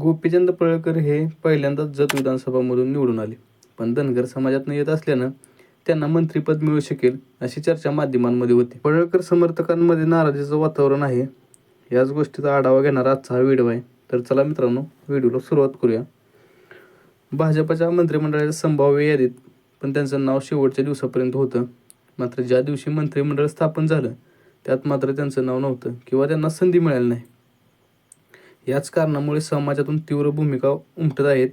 गोपीचंद पळळकर हे पहिल्यांदाच जत विधानसभामधून निवडून आले. पण धनगर समाजातनं येत असल्यानं त्यांना मंत्रिपद मिळू शकेल अशी चर्चा माध्यमांमध्ये होती. पळळकर समर्थकांमध्ये नाराजीचं वातावरण आहे. याच गोष्टीचा आढावा घेणारा आजचा हा व्हिडिओ आहे. तर चला मित्रांनो व्हिडिओला सुरुवात करूया. भाजपच्या मंत्रिमंडळाच्या संभाव्य यादीत पण त्यांचं नाव शेवटच्या दिवसापर्यंत होतं. मात्र ज्या दिवशी मंत्रिमंडळ स्थापन झालं त्यात मात्र त्यांचं नाव नव्हतं किंवा त्यांना संधी मिळाली नाही. याच कारणामुळे समाजातून तीव्र भूमिका उमटत आहेत.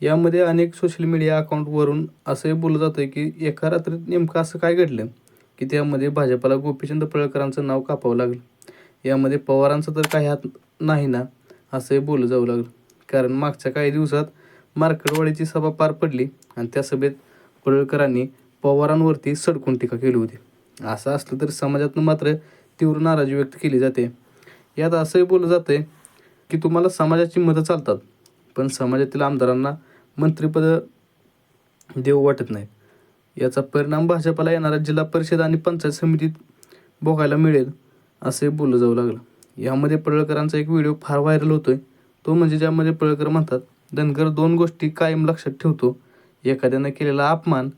यामध्ये अनेक सोशल मीडिया अकाउंटवरून असंही बोललं जातं की एका रात्रीत नेमकं असं काय घडलं? की त्यामध्ये भाजपाला गोपीचंद पळळकरांचं नाव कापावं लागलं. यामध्ये पवारांचं तर काही हात नाही ना असंही बोललं जाऊ लागलं. कारण मागच्या काही दिवसात मार्केटवाडीची सभा पार पडली आणि त्या सभेत पळळकरांनी पवारांवरती सडकून टीका केली होती. असं असलं तरी समाजातून मात्र तीव्र नाराजी व्यक्त केली जाते. यात असंही बोललं जातंय की तुम्हाला समाजाची मतं चालतात. पण समाजातील आमदारांना मंत्रिपद देऊ वाटत नाही. याचा परिणाम भाजपाला येणाऱ्या जिल्हा परिषद आणि पंचायत समितीत भोगायला मिळेल असे बोललं जाऊ लागलं. यामध्ये पडळकरांचा एक व्हिडिओ फार व्हायरल होतोय. तो म्हणजे ज्यामध्ये पडळकर म्हणतात धनगर दोन गोष्टी कायम लक्षात ठेवतो. एखाद्यानं केलेला अपमान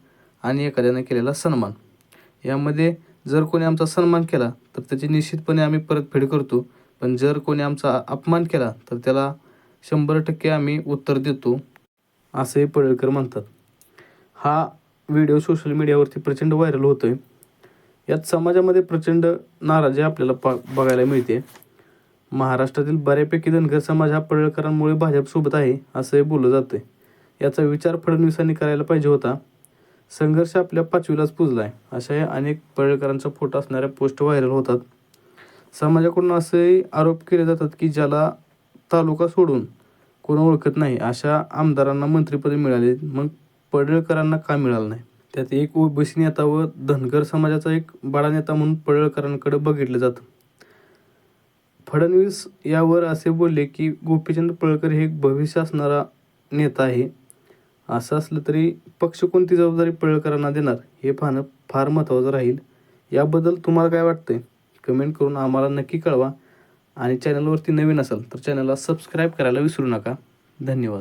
आणि एखाद्यानं केलेला सन्मान. यामध्ये जर कोणी आमचा सन्मान केला तर त्याची निश्चितपणे आम्ही परतफेड करतो. पण जर कोणी आमचा अपमान केला तर त्याला शंभर टक्के आम्ही उत्तर देतो असंही पडळकर म्हणतात. हा व्हिडिओ सोशल मीडियावरती प्रचंड व्हायरल होतो आहे यात समाजामध्ये प्रचंड नाराजी आपल्याला पा बघायला मिळते. महाराष्ट्रातील बऱ्यापैकी धनगर समाज हा पडळकरांमुळे भाजपसोबत आहे असंही बोललं जातं आहे याचा विचार फडणवीसांनी करायला पाहिजे होता. संघर्ष आपल्या पाचवीलाच पुजला आहे अशा अनेक पडळकरांचा फोटो असणाऱ्या पोस्ट व्हायरल होतात. समाजाकडून असेही आरोप केले जातात की ज्याला तालुका सोडून कोण ओळखत नाही अशा आमदारांना मंत्रिपद मिळाले मग पडळकरांना का मिळालं नाही? त्यात एक ओबीसी नेता व धनगर समाजाचा एक बडा नेता म्हणून पडळकरांकडे बघितलं जातं. फडणवीस यावर असे बोलले की गोपीचंद पळकर हे एक भविष्य असणारा नेता आहे. असं असलं तरी पक्ष कोणती जबाबदारी पळकरांना देणार हे पाहणं फार महत्त्वाचं राहील. याबद्दल तुम्हाला काय वाटतंय? कमेंट करून आम्हाला नक्की कळवा. आणि चॅनलवरती नवीन असाल तर चॅनलला सबस्क्राईब करायला विसरू नका. धन्यवाद.